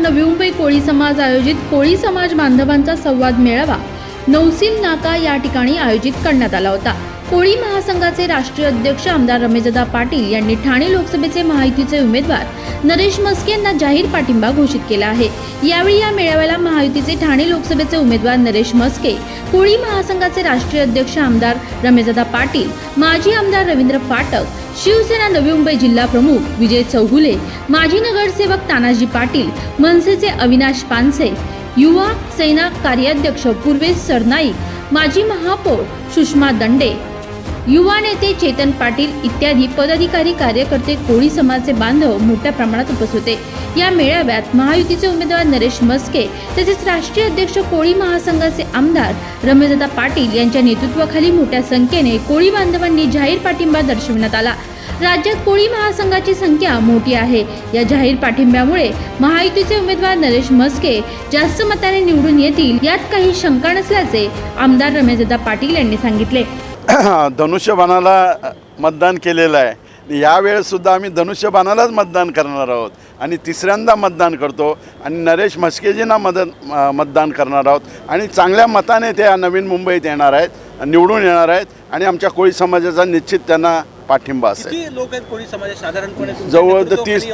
नवी मुंबई कोळी समाज आयोजित कोळी समाज बांधवांचा संवाद मेळावा नौसीम नाका या ठिकाणी आयोजित करण्यात आला होता. कोळी महासंघाचे राष्ट्रीय अध्यक्ष आमदार रमेशदादा पाटील यांनी ठाणे लोकसभेचे महायुतीचे उमेदवार नरेश मस्के यांना जाहीर पाठिंबा घोषित केला आहे. यावेळी या मेळाव्याला महायुतीचे ठाणे लोकसभेचे उमेदवार नरेश मस्के कोळी महासंघाचे राष्ट्रीय अध्यक्ष आमदार रमेशदादा पाटील माजी आमदार रवींद्र फाटक शिवसेना नवी मुंबई जिल्हा प्रमुख विजय चौगुले माजी नगरसेवक तानाजी पाटील मनसेचे अविनाश पानसे युवा सेना कार्याध्यक्ष पूर्वेश सरनाईक माजी महापौर सुषमा दंडे युवा नेते चेतन पाटील इत्यादी पदाधिकारी कार्यकर्ते कोळी समाजचे बांधव मोठ्या प्रमाणात उपस्थित होते. या मेळाव्यात महायुतीचे उमेदवार नरेश मस्के तसेच राष्ट्रीय अध्यक्ष कोळी महासंघाचे आमदार रमेशदादा पाटील यांच्या नेतृत्वाखाली मोठ्या संख्येने कोळी बांधवांनी जाहीर पाठिंबा दर्शवण्यात आला. राज्यात कोळी महासंघाची संख्या मोठी आहे. या जाहीर पाठिंब्यामुळे महायुतीचे उमेदवार नरेश मस्के जास्त मताने निवडून येतील यात काही शंका नसल्याचे आमदार रमेशदादा पाटील यांनी सांगितले. धनुष्यबाणाला मतदान केलेलं आहे. यावेळेससुद्धा आम्ही धनुष्यबाणालाच मतदान करणार आहोत आणि तिसऱ्यांदा मतदान करतो आणि नरेश म्हस्केजींना मदत म- मतदान करणार आहोत. आणि चांगल्या मताने ते नवीन मुंबईत येणार आहेत निवडून येणार आहेत आणि आमच्या कोळी समाजाचा निश्चित त्यांना पाठिंबा असेल. लोक आहेत कोळी समाजात? साधारणपणे जवळ तीस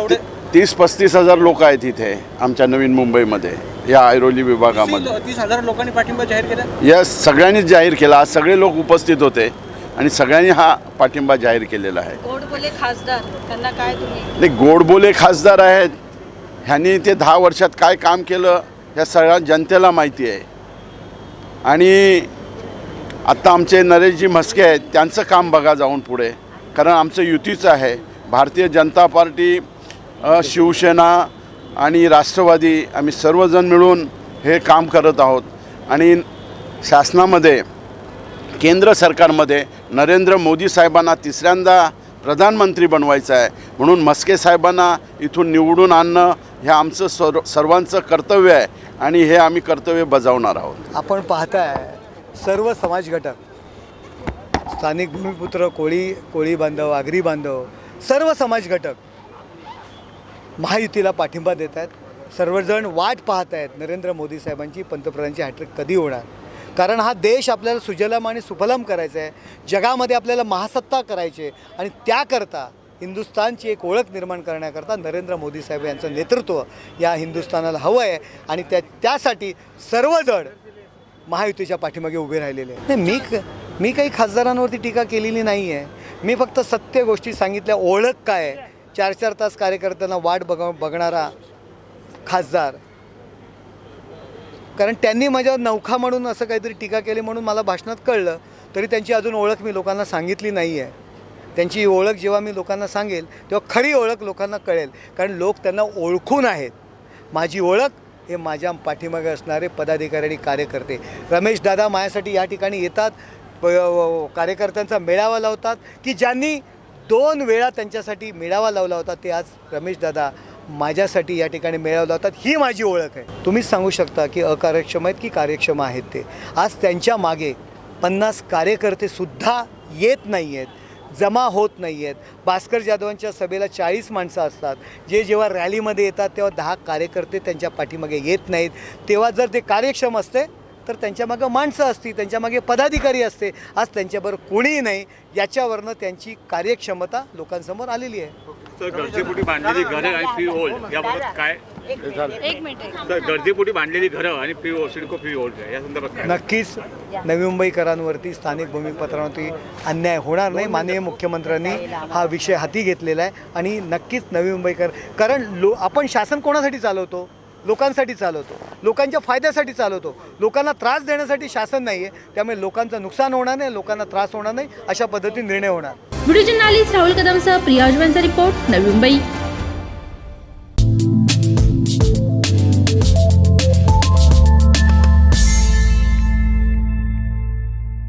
तीस पस्तीस हजार लोक आहेत इथे आमच्या नवीन मुंबईमध्ये या ऐरोली विभागामध्ये. तीस तीस हजार लोकांनी पाठिंबा जाहीर केला? या सगळ्यांनीच जाहीर केला. आज सगळे लोक उपस्थित होते आणि सगळ्यांनी हा पाठिंबा जाहीर केलेला आहे. गोडबोले खासदार त्यांना काय तुम्ही? नाही गोडबोले खासदार आहेत. ह्यांनी ते दहा वर्षात काय काम केलं ह्या सगळ्या जनतेला माहिती आहे. आणि आत्ता आमचे नरेशजी म्हस्के आहेत त्यांचं काम बघा जाऊन पुढे. कारण आमचं युतीचं आहे. भारतीय जनता पार्टी शिवसेना आणि राष्ट्रवादी आम्ही सर्वजण मिळून हे काम करत आहोत. आणि शासनामध्ये केंद्र सरकारमध्ये नरेंद्र मोदी साहेबांना तिसऱ्यांदा प्रधानमंत्री बनवायचं आहे. म्हणून मस्के साहेबांना इथून निवडून आणणं हे आमचं सर्व सर्वांचं कर्तव्य आहे आणि हे आम्ही कर्तव्य बजावणार आहोत. आपण पाहताय सर्व समाज घटक स्थानिक भूमिपुत्र कोळी कोळी बांधव आगरी बांधव सर्व समाज घटक महायुतीला पाठिंबा देत आहेत सर्वजण वाट पाहत आहेत नरेंद्र मोदी साहेबांची पंतप्रधानांची हॅट्रिक कधी होणार? कारण हा देश आपल्याला सुजलम आणि सुफलम करायचा आहे. जगामध्ये आपल्याला महासत्ता करायची आहे. आणि त्याकरता हिंदुस्थानची एक ओळख निर्माण करण्याकरता नरेंद्र मोदी साहेब यांचं नेतृत्व या हिंदुस्थानाला हवं आहे. आणि त्या त्यासाठी सर्वजण महायुतीच्या पाठीमागे उभे राहिलेले नाही मी क- मी काही खासदारांवरती टीका केलेली नाही आहे मी फक्त सत्य गोष्टी सांगितल्या. ओळख काय आहे? चार चार तास कार्यकर्त्यांना वाट बघ बघणारा खासदार. कारण त्यांनी माझ्यावर नौखा म्हणून असं काहीतरी टीका केली म्हणून मला भाषणात कळलं तरी त्यांची अजून ओळख मी लोकांना सांगितली नाही आहे त्यांची ओळख जेव्हा मी लोकांना सांगेल तेव्हा खरी ओळख लोकांना कळेल. कारण लोक त्यांना ओळखून आहेत. माझी ओळख हे माझ्या पाठीमागे असणारे पदाधिकारी आणि कार्यकर्ते. रमेश दादा माझ्यासाठी या ठिकाणी येतात प- कार्यकर्त्यांचा मेळावा लावतात की ज्यांनी दोन वेळा त्यांच्यासाठी मेळावा लावला होता. ते आज रमेश दादा माझ्यासाठी या ठिकाणी मेळावला होतात ही माझी ओळख आहे. तुम्हीच सांगू शकता की अकार्यक्षम आहेत की कार्यक्षम आहेत ते. आज त्यांच्या मागे पन्नास कार्यकर्तेसुद्धा येत नाही आहेत. जमा होत नाही आहेत. भास्कर जाधवांच्या सभेला चाळीस माणसं असतात. जे जेव्हा रॅलीमध्ये येतात तेव्हा दहा कार्यकर्ते त्यांच्या पाठीमागे येत नाहीत. तेव्हा जर ते कार्यक्षम असते तर त्यांच्यामागं माणसं असती त्यांच्यामागे पदाधिकारी असते आज त्यांच्याबरोबर कोणीही नाही याच्यावरनं त्यांची कार्यक्षमता लोकांसमोर आलेली आहे. तर गरजेपोटी बांधलेली घरं आणि फ्री होल्ड याबाबत काय? एक मिनिट तर गरजेपोटी बांधलेली घरं आणि free hold CIDCO free hold आहे. या संदर्भात काय? नक्कीच नवी मुंबईकरांवरती स्थानिक भूमिपत्रावरती अन्याय होणार नाही. माननीय मुख्यमंत्र्यांनी हा विषय हाती घेतलेला आहे. आणि नक्कीच नवी मुंबईकर कारण लो आपण शासन कोणासाठी चालवतो? लोकांसाठी चालवतो. लोकांच्या फायद्यासाठी चालवतो. लोकांना त्रास देण्यासाठी शासन नाही आहे त्यामुळे लोकांचं नुकसान होणार नाही लोकांना त्रास होणार नाही अशा पद्धतीने निर्णय होणार. व्हिडिओ जर्नालिस्ट राहुल कदमसह प्रिया अजवांचा रिपोर्ट नवी मुंबई.